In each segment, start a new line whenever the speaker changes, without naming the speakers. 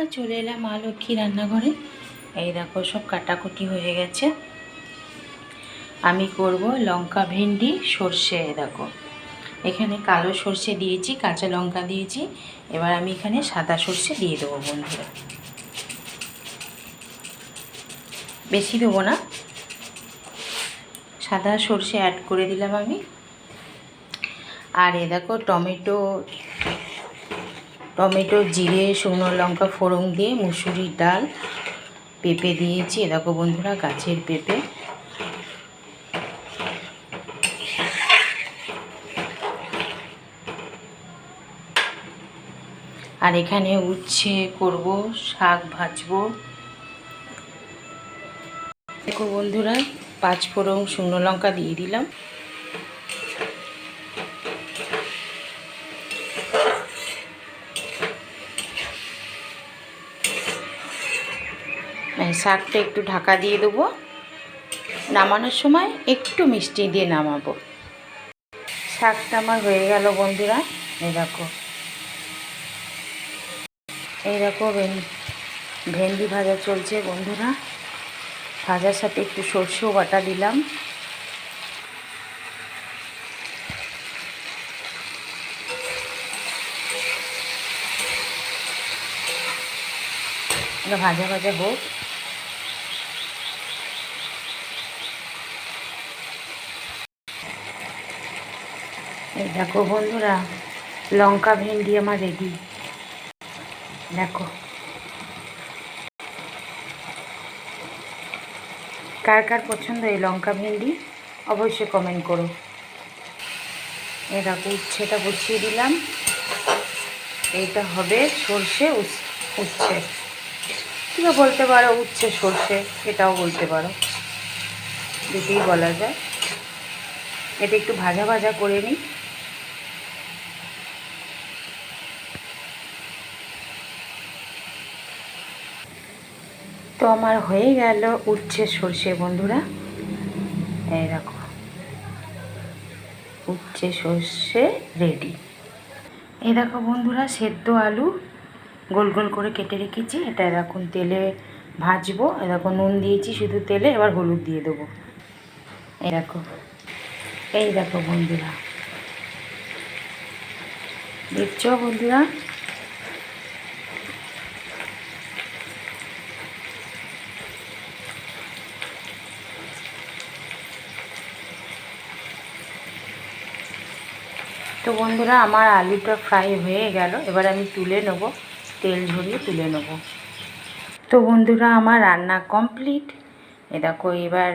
বন্ধুরা চলে এলাম মা লক্ষ্মী রান্নাঘরে। এই দেখো সব কাটাকুটি হয়ে গেছে। আমি করব লঙ্কা ভেন্ডি, সর্ষে দেখো। এখানে কালো সর্ষে দিয়েছি, কাঁচা লঙ্কা দিয়েছি। এবার আমি এখানে সাদা সর্ষে দিয়ে দেবো বন্ধুরা। বেশি দেবো না। সাদা সর্ষে অ্যাড করে দিলাম আমি। আর এ দেখো টমেটো টমেটো, জিরে, শুকনো লঙ্কা, ফোড়ন দিয়ে মুসুরির ডাল, পেঁপে দিয়েছি। দেখো বন্ধুরা, গাছের পেঁপে। আর এখানে উচ্ছে করব, শাক ভাজবো। দেখো বন্ধুরা, পাঁচ ফোড়ন, শুকনো লঙ্কা দিয়ে দিলাম। শাকটা একটু ঢাকা দিয়ে দেবো। নামানোর সময় একটু মিষ্টি দিয়ে নামাবো। শাকটা আমার হয়ে গেল বন্ধুরা, এই দেখো। এই দেখো ভেন্ডি ভাজা চলছে বন্ধুরা। ভাজার সাথে একটু সর্ষেও বাটা দিলাম। ভাজা ভাজা হোক। দেখো বন্ধুরা, লঙ্কা ভেন্ডি আমার রেডি দেখো। কার কার পছন্দ এই লঙ্কা ভেন্ডি, অবশ্যই কমেন্ট করো। দেখো উচ্ছেটা বসিয়ে দিলাম। এইটা হবে সর্ষে উচ্ছে। তুমিও বলতে পারো উচ্ছে, সর্ষে, এটাও বলতে পারো। দুটোই বলা যায়। এটা একটু ভাজা ভাজা করে নিই। তো আমার হয়ে গেল উচ্ছে সর্ষে, বন্ধুরা। এই দেখো। উচ্ছে সর্ষে রেডি এই দেখো বন্ধুরা, সেদ্ধ আলু গোল গোল করে কেটে রেখেছি। এটা এরকম তেলে ভাজবো। এরকম নুন দিয়েছি, শুধু তেলে। এবার হলুদ দিয়ে দেবো। এই দেখো। এই দেখো বন্ধুরা। দেখছ বন্ধুরা? তো বন্ধুরা, আমার আলুটা ফ্রাই হয়ে গেল। এবার আমি তুলে নেব, তেল ঝরিয়ে তুলে নেব। তো বন্ধুরা, আমার রান্না কমপ্লিট এ দেখো, এবার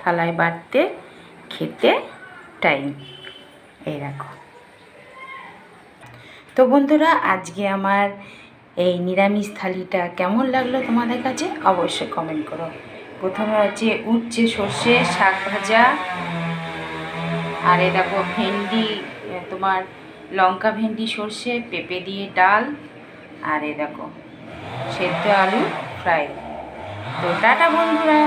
থালায় বাড়তে খেতে টাইম এই দেখো। তো বন্ধুরা, আজকে আমার এই নিরামিষ থালিটা কেমন লাগল তোমাদের কাছে? অবশ্যই কমেন্ট করো। প্রথমে হচ্ছে উচ্ছে সর্ষে, শাক ভাজা, আর এ দেখো, ভেন্ডি তোমার লঙ্কা, ভেন্ডি, সর্ষে, পেঁপে দিয়ে ডাল, আর এ দেখো, সেদ্ধ আলু, ফ্রাই। তো টাটা বন্ধুরা।